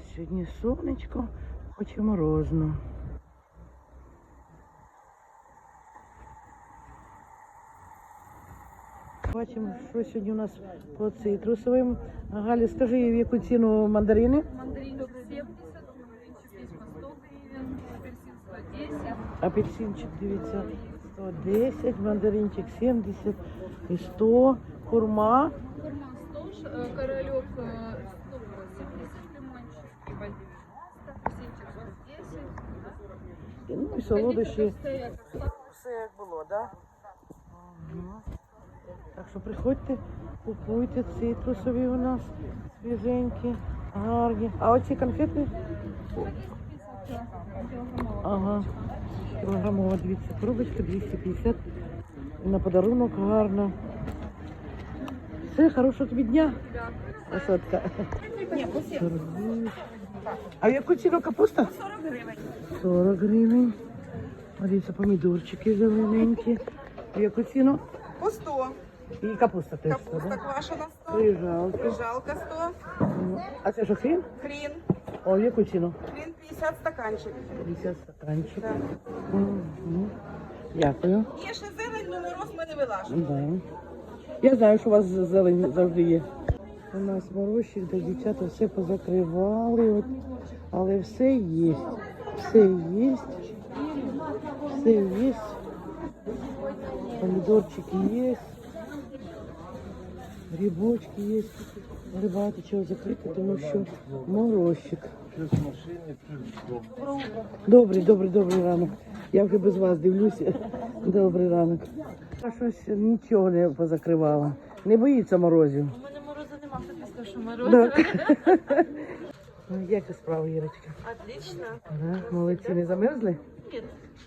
нас сьогодні сонечко, хоч і морозно. Бачимо, що сьогодні у нас по цитрусовим. Галі, скажи, в яку ціну мандарини? Мандаринчик 70, мандаринчик есть по 100 гривен, апельсин 110. Апельсинчик, дивіться, 110, мандаринчик 70 і 100, хурма. Курман 100, ш- э, королек э, 180, лимончик по 90, апельсинчик 110. Ну і солодощі. Все як було, так? Так що приходьте, купуйте цитрусові у нас свіженькі, гарні. А оці конфети? Ага. Кілограмова, дивіться, коробочка 250. На подарунок гарна. Все, хорошого тобі дня. Красотка. А в яку ціну капуста? 40 гривень. 40 гривень. Дивіться, помідорчики зелененькі. В яку ціну? По 100. І капуста теж. Капуста да? квашена 100. Крижалка. Жалко 100. Ну, А це що хрін? Хрін. О, в яку ціну? Хрін 50 стаканчик. 50 стаканчик. Так. Мгм. Дякую. Є ще зелень, але мороз ми не вилажимо. Да. Я знаю, що у вас зелень завжди є. У нас морозчик, де дівчата все позакривали, от, але все є. Все є. Все є. Помідорчики є. Грибочки є. Багато чого закрито, тому що морозчик. Добрий, добрий, добрий ранок. Я вже без вас дивлюся. Добрий ранок. А щось нічого не позакривала. Не боїться морозів. У мене морозу нема, хто після, що мороз. Так. Ну, Як справа, Ірочка? Отлично. Молодці, не замерзли? Ні.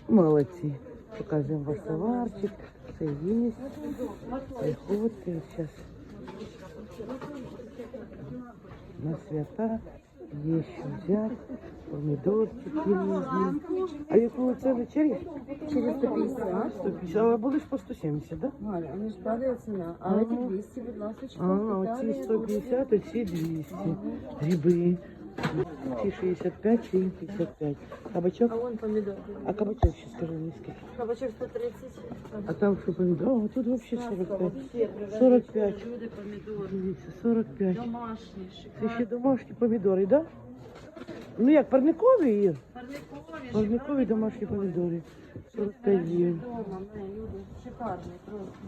Молодці. Показуємо ваш товарчик. Все є. Приходьте зараз. На свята є що взяти. Помідорчики різні. А яку це вечері? Через 150. 150, а були ж по 170, так? Да? Галя, вони ж падає ціна. А эти 200, будь ласка, А, оці 150, оці 200. Гриби. Ці 65, ці 55. Кабачок? А вон помідор. А кабачок ще скажи мені скільки. Кабачок 130. А там що помідор? О, тут взагалі 45. 45. Люди помідори. Дивіться, 45. Домашні, Це ще домашні помідори, так? Да? Ну як, парникові, Ір? Парникові, Парникові домашні помідори. 45 гривень. Дома, люди, шикарні просто.